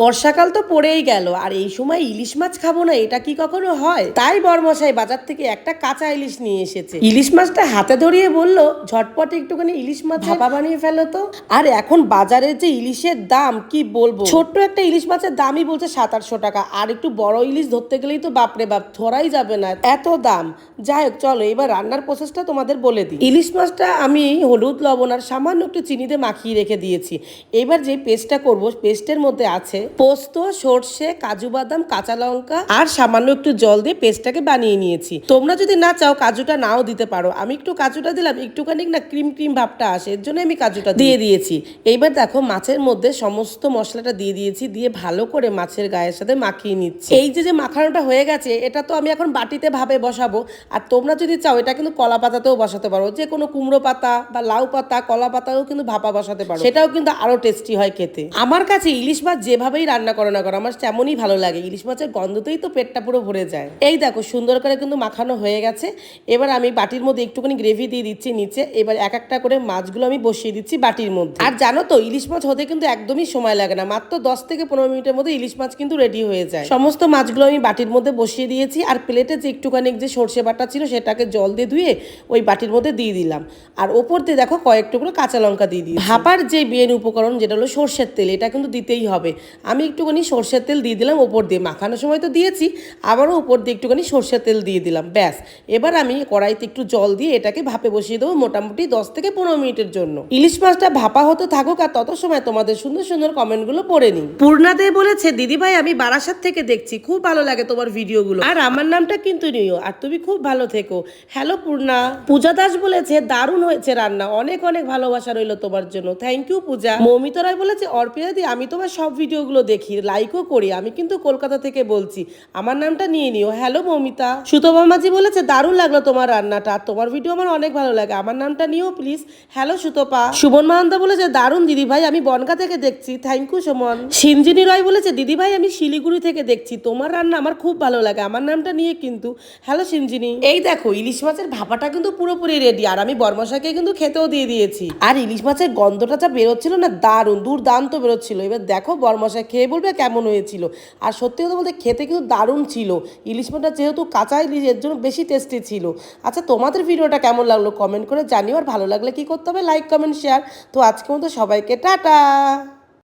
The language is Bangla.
বর্ষাকাল তো পড়েই গেল আর এই সময় ইলিশ মাছ খাব না এটা কি কখনো হয়? তাই বরমশাই বাজার থেকে একটা কাঁচা ইলিশ নিয়ে এসেছে। ইলিশ মাছটা হাতে ধরিয়ে বলল ঝটপট একটুখানি ইলিশ মাছ ভাপা বানিয়ে ফেলো তো। আর এখন বাজারে যে ইলিশের দাম কি বলব? ছোট্ট একটা ইলিশ মাছের দামই বলছে সাত আটশো টাকা আর একটু বড় ইলিশ ধরতে গেলেই তো বাপরে বাপ ধরাই যাবে না এত দাম। যাই হোক চলো এবার রান্নার প্রসেসটা তোমাদের বলে দিই। ইলিশ মাছটা আমি হলুদ লবণ আর সামান্য একটু চিনিতে মাখিয়ে রেখে দিয়েছি। এবার যে পেস্টটা করব পেস্টের মধ্যে আছে পোস্ত সর্ষে কাজু বাদাম কাঁচা লঙ্কা আর সামান্য একটু জল দিয়ে পেস্টটাকে বানিয়ে নিয়েছি। তোমরা যদি না চাও কাজুটা নাও দিতে পারো। আমি একটু কাজুটা দিলাম একটুখানি না ক্রিম ক্রিম ভাবটা আসে এর জন্য আমি কাজুটা দিয়ে দিয়েছি। এইবার দেখো মাছের মধ্যে সমস্ত মশলাটা দিয়ে দিয়েছি দিয়ে ভালো করে মাছের গায়ের সাথে মাখিয়ে নিচ্ছি। এই যে যে মাখানোটা হয়ে গেছে এটা তো আমি এখন বাটিতে ভাবে বসাবো। আর তোমরা যদি চাও এটা কিন্তু কলা পাতাতেও বসাতে পারো। যে কোনো কুমড়ো পাতা বা লাউ পাতা কলা পাতাও কিন্তু ভাপা বসাতে পারো। সেটাও কিন্তু আরও টেস্টি হয় খেতে। আমার কাছে ইলিশ মাছ যেভাবেই রান্না করো না করো, আমার তেমনই ভালো লাগে। ইলিশ মাছের গন্ধতেই তো পেটটা পুরো ভরে যায়। এই দেখো, সুন্দর করে কিন্তু মাখানো হয়ে গেছে। এবার আমি বাটির মধ্যে একটুখানি গ্রেভি দিয়ে দিচ্ছি নিচে। এবার এক একটা করে মাছগুলো আমি বসিয়ে দিচ্ছি বাটির মধ্যে। আর জানো তো, ইলিশ মাছ হতে কিন্তু একদমই সময় লাগে না। মাত্র দশ থেকে পনেরো মিনিটের মধ্যে ইলিশ মাছ কিন্তু রেডি হয়ে যায়। সমস্ত মাছগুলো আমি বাটির মধ্যে বসিয়ে দিয়েছি। আর প্লেটে যে একটুখানি যে সর্ষে বাটা ছিল, সেটাকে জল দিয়ে ধুয়ে ওই বাটির মধ্যে দিয়ে দিলাম। আর ওপর দিয়ে দেখো কয়েক টুকরো কাঁচা লঙ্কা দিয়ে দিই ভাপার যে বিয়ের উপকরণ, যেটা হলো সর্ষের তেল, এটা কিন্তু দিতেই হবে। আমি একটুখানি সর্ষের তেল দিয়ে দিলাম, ওপর দিয়ে মাখানোর সময় তো দিয়েছি, আবারও উপর দিয়ে একটুখানি সর্ষের তেল দিয়ে দিলাম, ব্যাস। এবার আমি কড়াইতে একটু জল দিয়ে এটাকে ভাপে বসিয়ে দেবো মোটামুটি দশ থেকে পনেরো মিনিটের জন্য। ইলিশ মাছটা ভাপা হতে থাকুক আর তত সময় তোমাদের সুন্দর সুন্দর কমেন্টগুলো পড়ে নিই পূর্ণা পূর্ণাদে বলেছে, দিদি ভাই, আমি বারাসাত থেকে দেখছি, খুব ভালো লাগে তোমার ভিডিওগুলো। আর আমার নামটা কিন্তু নিও আর তুমি খুব ভালো থেকো। হ্যালো, পূর্ণা। পূজা দাস বলেছে, দারুণ হয়েছে রান্না, অনেক অনেক ভালোবাসা রইল তোমার জন্য। Thank you, Puja. Moumita Roy বলেছে অর্পিতা দি, আমি তোমার সব ভিডিওগুলো দেখি লাইকও করি। আমি কিন্তু কলকাতা থেকে বলছি, আমার নামটা নিয়ে নিও। হ্যালো মৌমিতা। সুতপা মাঝি বলেছে, দারুণ লাগল তোমার রান্নাটা। তোমার ভিডিও আমার অনেক ভালো লাগে। আমার নামটা নিও প্লিজ হ্যালো সুতপা। সুমন মাহান্তা বলেছে, দারুণ দিদি ভাই আমি বনগা থেকে দেখছি। Thank you Suman. Sinjini Roy বলেছে দিদি ভাই আমি শিলিগুড়ি থেকে দেখছি। তোমার রান্না আমার খুব ভালো লাগে। আমার নামটা নিয়ে কিন্তু হ্যালো সিঞ্জিনী এই দেখো, ইলিশ মাছের ভাপাটা কিন্তু পুরোপুরি রেডি আর আমি বর্মশাকে কিন্তু খেতেও দিয়ে দিয়েছি। আর ইলিশ মাছের গন্ধটা যা বেরোচ্ছিল না, দারুণ, দুর্দান্ত বেরোচ্ছিল। এবার দেখো বর্মশা খেয়ে বলবে, কেমন হয়েছিল? আর সত্যি কথা বলতে খেতে কিন্তু দারুণ ছিল। ইলিশ মাছটা যেহেতু কাঁচা ইলিশ, এর জন্য বেশি টেস্টি ছিল। আচ্ছা তোমাদের ভিডিওটা কেমন লাগল? কমেন্ট করে জানিও। আর ভালো লাগলে কি করতে হবে? লাইক কমেন্ট শেয়ার তো আজকে মতো সবাইকে টাটা!